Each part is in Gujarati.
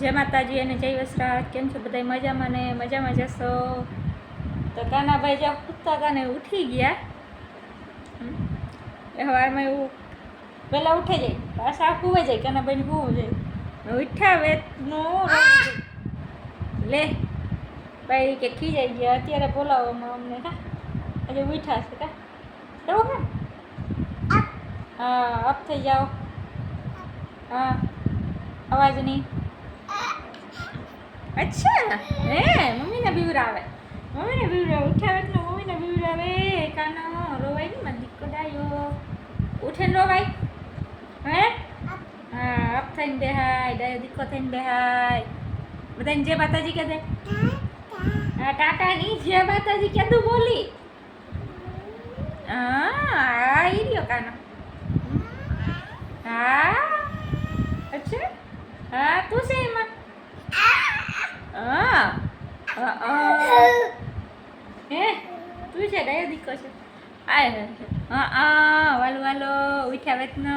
જય માતાજી અને જય વસરા કેમ છો બધા મજામાં ને? મજામાં જશો? તો કાનાભાઈ જ્યાં હતા ને ઉઠી ગયા. સવારમાં એવું પહેલાં ઉઠે જાય પાછા કૂવે જાય કાનાભાઈને કૂવું જાય. ને ઉઠ્યા વેતનું લે ભાઈ કે ખીજાઈ ગયા. અત્યારે બોલાવવામાં અમને હા હજુ ઉઠ્યા છે કા? હા હા અપ થઈ જાઓ. હા અવાજ નહીં. અચ્છા. હે મમ્મીને બીવરાવે મમ્મીને બીવરાવે ઉઠ્યા તો મમ્મીને બીવરાવે કાનો રોવાય ને મને દીકરો ડાયો. ઉઠે ને રોવાય. હે? હા અપ થઈને બેહાય ડાયો દીકરો થઈને બેહાય. બધાને જે માતાજી કહે દે હા ટાટા ની જે માતાજી કીધું બોલી. હા આ ઈ રહ્યો કાનો. હા અચ્છા. હા તું છે એમાં? હા. હે? તું છે? ડાયો દીકો છે? આય હે હા. આ વાલો વાલો ઉઠ્યા વેતનો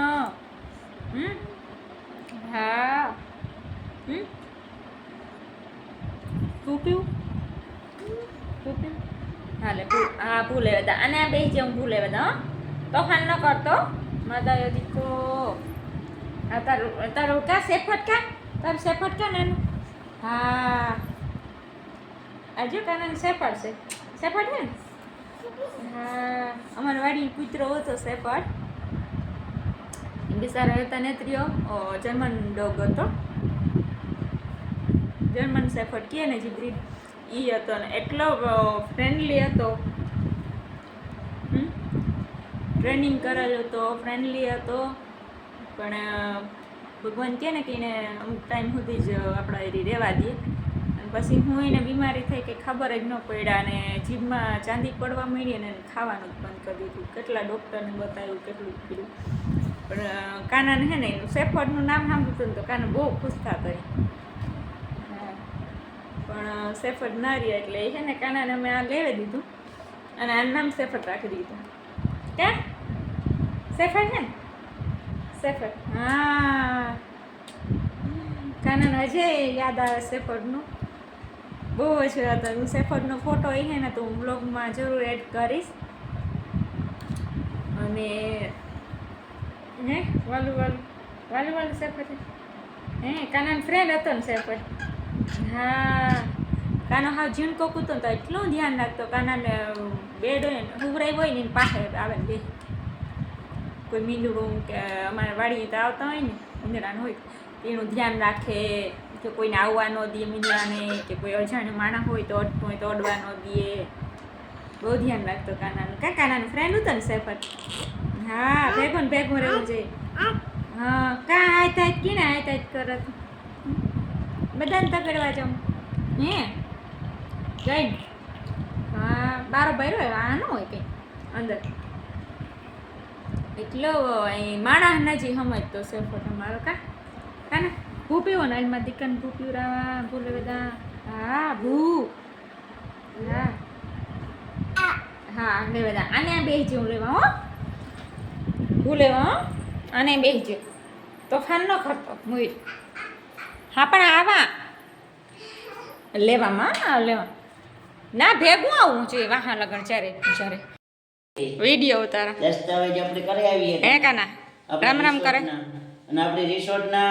હમ? હા. હમ? તું પીવું? તું પીવું? હાલે હા ભૂલે બધા. અને આ બેસી હું ભૂલે બધા તોફાન ન કરતો. મદાયો દીકો આ તારું તારું કા? સેફટ કા? તારું સેફટ કા નાનું? હા. આજે કાનાનું સેફટ છે. સેફટ છે ને? હા. અમારી વાડી કૂતરો હતો સેફટ બિચારો હતા નેત્રીઓ. જર્મન ડોગ હતો. જર્મન સેફર્ડ કહે ને જે બ્રીડ એ હતો ને એટલો ફ્રેન્ડલી હતો. ટ્રેનિંગ કરેલો હતો ફ્રેન્ડલી હતો. પણ ભગવાન કહે ને કે એને અમુક ટાઈમ સુધી જ આપણા એરી રહેવા દે. અને પછી હું એને બીમારી થઈ કે ખબર જ ન પડ્યા અને જીભમાં ચાંદી પડવા મળી અને ખાવાનું જ બંધ કરી દીધું. કેટલા ડૉક્ટરને બતાવ્યું, કેટલું કર્યું પણ કાનાને હે ને એનું સેફર્ડનું નામ સાંભળ્યું હતું ને તો કાના બહુ ખુશ થતા પણ સેફર્ડ ના રહ્યા એટલે એ છે ને કાનાને અમે આ લેવી દીધું. અને આનું નામ સેફર્ડ રાખી દીધું. ક્યાં? સેફર્ડ છે ને? સેફર્ડ હા. કાનન હજે યાદ આવે સેફર્ડનું બહુ જ હતો. હું સેફર્ડનો ફોટો છે ને તો હું બ્લોગમાં જરૂર એડ કરીશ. અને હે? વાલું વાલું. વાલું વાલું સેફર્ડ હે? કાનાનો ફ્રેન્ડ હતો ને સેફર્ડ હા. કાનો હાવ ઝીણકો કૂતો તો એટલું ધ્યાન રાખતો. કાનાને બેડ હોય ને ઉભરાય હોય ને પાસે આવે ને બે કોઈ મીંદડું કે અમારે વાડીએ તો આવતા હોય ને, ઉંદરાનું હોય. એનું ધ્યાન રાખે, કે કોઈને આવવા ન દે મીંદડાને કે કોઈ અજાણ્યું માણસ હોય તો અટકું હોય તો અડવા ન દે. બહુ ધ્યાન રાખતો કાનાનું. કા કાનાનું ફ્રેન્ડ હતો ને સેફર હા, ભેગો ને ભેગું રહેવું જોઈએ હા, કા આય તાય કીને આય તાય કરત બધાને તકડવા જાઉં. હે? જઈ હા, બારો બારો હોય, આ ન હોય કંઈ. અંદર. એટલો અહીં જે સમજતો છે ફોટો મારો કા? કાને ભૂ પીવો ને એમાં દીકન ભૂ પીવરાવા ભૂલે બધા. હા, ભૂ. હા. હા લે બધા. આને આ હું લેવા, હો. ભૂ લેવા, હો. આને બેસી તોફાન ન કરતો, મુઈ. હા, પણ આવા. લેવામાં લેવા. ના, ભેગું આવું જોઈએ, વાહન લગન, જ્યારે જ્યારે. વીડિયો ઉતારા. દસ્તાવેજ આપણે કરી આવીએ હે કાના રામ રામ કરે. અને આપણે રિસોર્ટના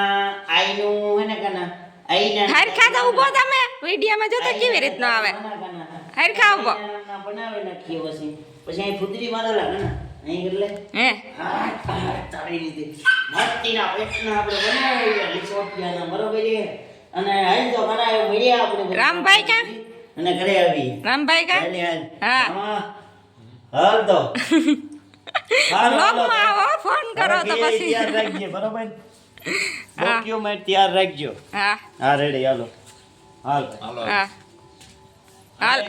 આઈનું હે ને કાના? આઈના. હરખા તો ઊભો તમે. વિડીયોમાં જોતા કેવી રીતનો આવે. હરખા ઊભો. નામના નાખીએ પછી. પછી અહીં ફૂદરી મારેલા કાના. અહીં એટલે? હે? હા, હા, તારી રીતે. મસ્તીના પેટના આપણે બનાવી રિસોર્ટિયાના બરોબર અને હાલ તો કાના મળ્યા આપણે રામભાઈ ક્યાં? અને ઘરે આવી રામભાઈ કા હા. હાલ તો. બ્લોગમાં આવો ફોન કરો તો પછી. તૈયાર રાખજો બરોબર. ડોક્યુમેન્ટ તૈયાર રાખજો. હા. હા રેડી હાલો. હાલ. હા. હાલ.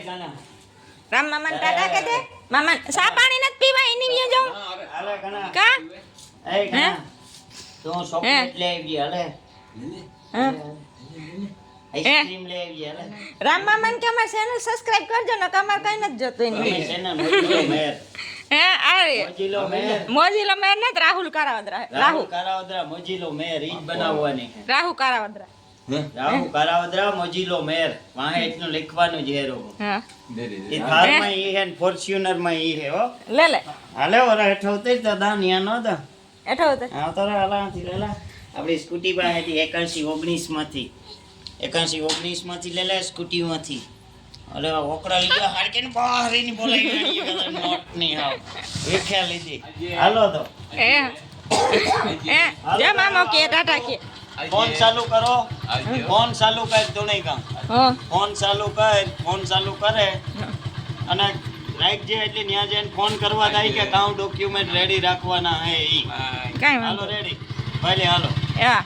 રામ મામા ટાટા કે દે મામા સા પાણી નથી પીવા એની વ્યો જાઉં. હાલે કણા કા? એ કણા તો સોપ લઈ આવી હાલે. હા. આઈસ્ક્રીમ લઈ આવજે હાલે રામ મામા કે અમાર ચેનલ સબસ્ક્રાઇબ કરજો ને અમાર કઈ નથી જોતું એની છે ને મોજીલો મેર. હે આ મોજીલો મેર. મોજીલો મેર નથી રાહુલ કારાવદરા રાહુલ રાહુલ. કારાવદરા મોજીલો મેર ઈ બનાવવાની. રાહુ કારાવદરા. રાહુ કારાવદરા મોજીલો મેર. વાહે એટલું લખવાનું જ હેરો હા. એ થારમાં ઈ હે ને ફોર્ચ્યુનરમાં ઈ હે હો. લે લે. હાલે ઓરા હેઠો ઉતરી તો દા નો દા. એઠો ઉતર. હા તો લેલા આપણી સ્કૂટી પાસેથી એકાશી ઓગણીસમાંથી એકાશી ઓગણીસમાંથી લેલા સ્કૂટી માંથી. અરે ઓકરા લીધો હાડકે બહાર એની બોલાવી નોટની હાવ. વેખ્યા લીધી. હાલો તો. એ એ જે મામો કે ટાટા કે. ફોન ચાલુ કરો. ફોન ચાલુ કર તું નહીં કામ ફોન ચાલુ કર ફોન ચાલુ કરે. અને લાઈક જે એટલે ત્યાં જઈને ફોન કરવા થાય કે કાઉ ડોક્યુમેન્ટ રેડી રાખવાના હે ઈ. કાઈ હાલો રેડી ભલે હાલો. હા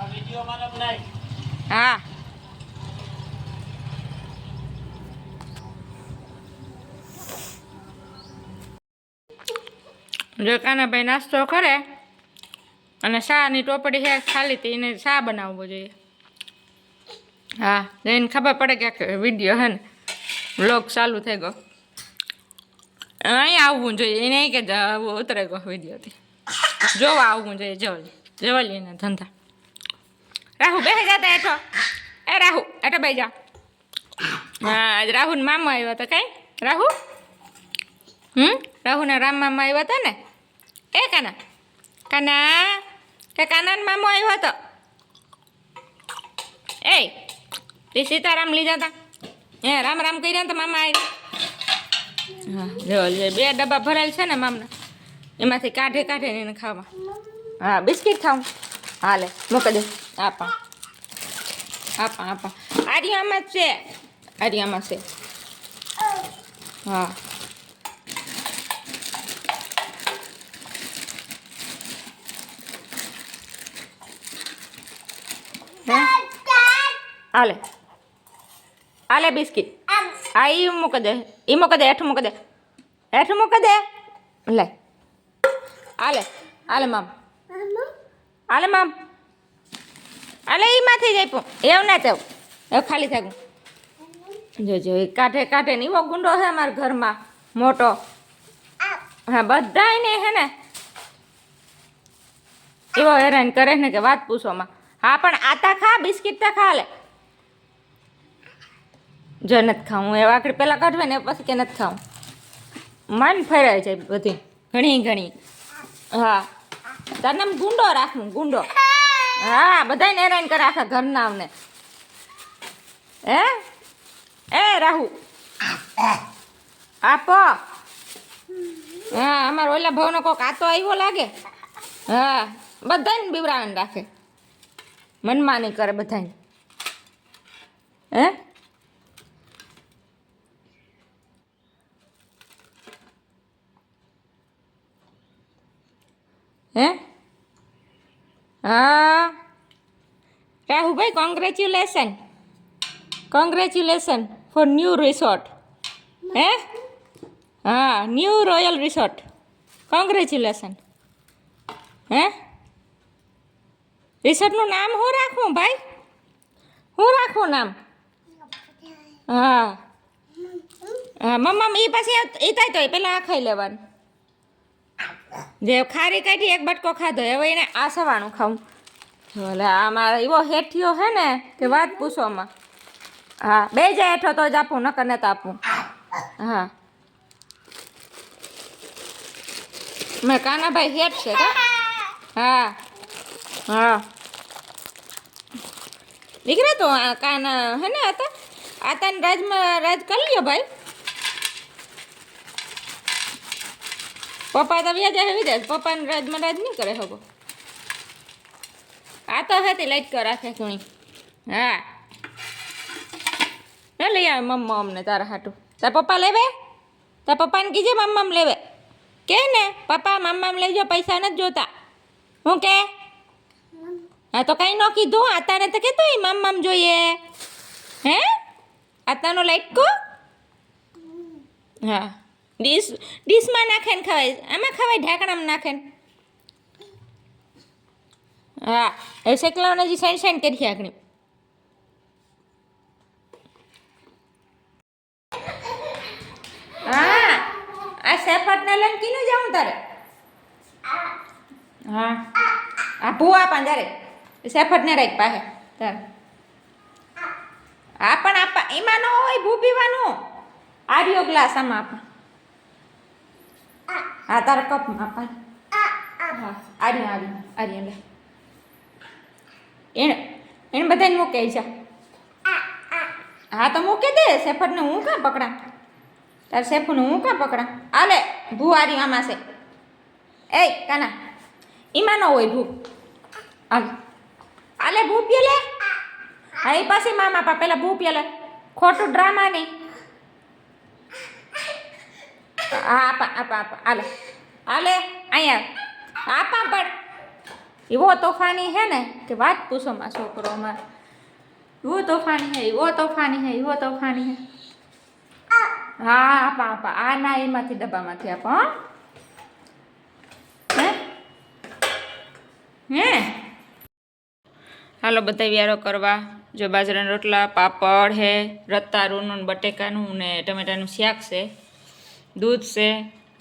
આ વિડિયો મારા બનાય હા. જો કાનાભાઈ નાસ્તો કરે અને શાની ટોપડી હે ખાલી હતી એને શા બનાવવો જોઈએ. હા, જઈને ખબર પડે કે વીડિયો હે ને બ્લોગ ચાલુ થઈ ગયો. અહીં આવવું જોઈએ, એને કે ઉતરે ગયો વિડીયોથી. જોવા આવવું જોઈએ, જવલી. જવલી એના ધંધા. રાહુ બેસી જતા એઠો એ રાહુ, હેઠો બેસી જા હા આજ રાહુલ મામા આવ્યો હતો કઈ? રાહુ? હમ? રાહુના રામ મામા આવ્યો હતો ને? એ કાના? કાના? કે કાનાનો મામો આવ્યો હતો? એ સીતારામ લીધા હતા. એ રામ રામ કર્યા તો મામા આવી હા, જો બે ડબ્બા ભરાયેલ છે ને મામના, એમાંથી કાઢે કાઢે એને ખાવા. હા, બિસ્કિટ ખાવું હાલે, મૂકી દે. આપા. આપા આપા. આરિયામાં છે. આરિયામાં છે. હા? હાલે. હાલે બિસ્કિટ. આ ઈ મૂકી દે. ઈ મૂકી દે, હેઠ મૂકી દે. હેઠ મૂકી દે. લે. હાલે હાલે મામ. હાલે મામ. હાલે એમાંથી જ આપ્યું એવું ના તેવું એવું ખાલી થાકું. જોજો એ કાંઠે કાંઠે ને એવો ગુંડો છે અમારા ઘરમાં. મોટો. હા બધાય હે ને. એવો હેરાન કરે ને કે વાત પૂછોમાં હા, પણ આતા ખા, બિસ્કિટ તો ખા લે જો, નથી ખાવું. એ વાકડી પહેલાં કાઢવે ને પછી કે નથી ખાવું. મન ફેરાય છે બધી. ઘણી ઘણી. હા. તાર નામ ગુંડો રાખવું ગુંડો. હા બધાને હેરાન કરે આખા અમને હે? એ, રાહુ. આપો. હા, અમારો ઓલા ભાવનો કોક આતો આવ્યો લાગે. હા બધાને બીવરાવીને રાખે. મનમાં નહીં કરે બધાને હે? હે? હા. રાહુભાઈ congratulation congratulation for new resort હે? હા ન્યૂ રોયલ રિસોર્ટ કોંગ્રેચ્યુલેશન હે? રિસોર્ટનું નામ હું રાખું ભાઈ? હું રાખું નામ? હા. હા, મમ્મા એ પછી એ થાય તો પહેલાં આ ખાઈ લેવાનું. જે ખારી કાઢી એક બટકો ખાધો, હવે એને આ સવાણું ખાવું ભલે આ મારા એવો હેઠિયો હે ને, કે વાત પૂછોમાં હા, બે જાય હેઠો તો જ આપું, નકર તો આપું. હા. મેં કાનાભાઈ હેઠ છે હા હા. દીકરા, તો કાના, હે ને હતા આતાને રાજમાં રાજ કરી લ્યો ભાઈ. પપ્પા તો વ્યાજ આવી જાય. પપ્પાને રાજમાં રાજ નહીં કરે હવે આ તો હતી લાઈટ કર રાખે ઘણી હા. હે, લઈ આવે મમ્મા અમને તારા હાટું. તાર પપ્પા લેવે? તાર પપ્પાને કીજે મમ્મામ લેવે. કે ને? પપ્પા, મમ્મામ લેજો પૈસા નથી જોતા. હું કે? હા, તો કંઈ ન કીધું. આતાને તો કહેતો મમ્મામ જોઈએ. હે? આતાનો લાઈટ કો? હા. ડીશ, ડીશમાં નાખે ને ખવાય. આમાં ખવાય, ઢાંકણામાં નાખે હા, એ શેકલાઓને હજી સાઈન સાઈન કરી આગળ. હા, આ સેફટને લઈને કીનું જાઉં તારે. હા, આ ભૂવા પણ તારે. સેફટને રાખ પાસે. તારે. આ પણ આપા, એમાં ન હોય ભૂ પીવાનું. આર્યો ગ્લાસ આમાં આપા. હા તારા કપમાં આપા હા આર્યો આર્યો આર્યો લે એને એને બધાને મૂકે છે હા તો મૂકી દે શેફરને હું કાં પકડા તાર સેફને હું કાં પકડા આલે ભૂ આરી આમાં છે એ કાના એમાં ન હોય ભૂ આલે આલે ભૂ પીએ લે હા એ પાસે મામા પા પહેલાં ભૂ પીએ લે ખોટું ડ્રામા નહીં આપ આપ આપ. આલે. આલે, અહીંયા. આપા પણ. એવો તોફાની હે ને કે વાત પૂછો માં છોકરો માં એવો તોફાની હે એવો તોફાની હે એવો તોફાની હે. હા, આપા આપા. આ ના એમાંથી ડબ્બામાંથી આપો, હે. હે? હાલો બધા વ્યારો કરવા. જો બાજરાના રોટલા, પાપડ હે રતારુનું બટેકાનું ને ટમેટાનું શાક છે. દૂધ છે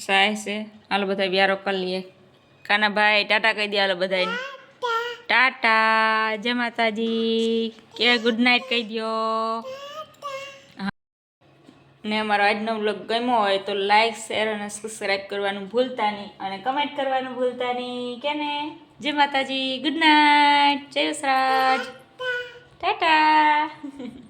સાય છે. હાલો બધા વ્યારો કરી લઈએ. કાના ભાઈ, ટાટા કહી દે હાલો બધાને ટાટા, જય માતાજી. કે ગુડ નાઇટ કહી દો ને અમારો આજનો બ્લોગ ગમ્યો હોય તો લાઇક શેર અને સબસ્ક્રાઈબ કરવાનું ભૂલતા નહીં અને કમેન્ટ કરવાનું ભૂલતા નહીં. કે ને? જય માતાજી ગુડ નાઇટ જય સરાજ ટાટા.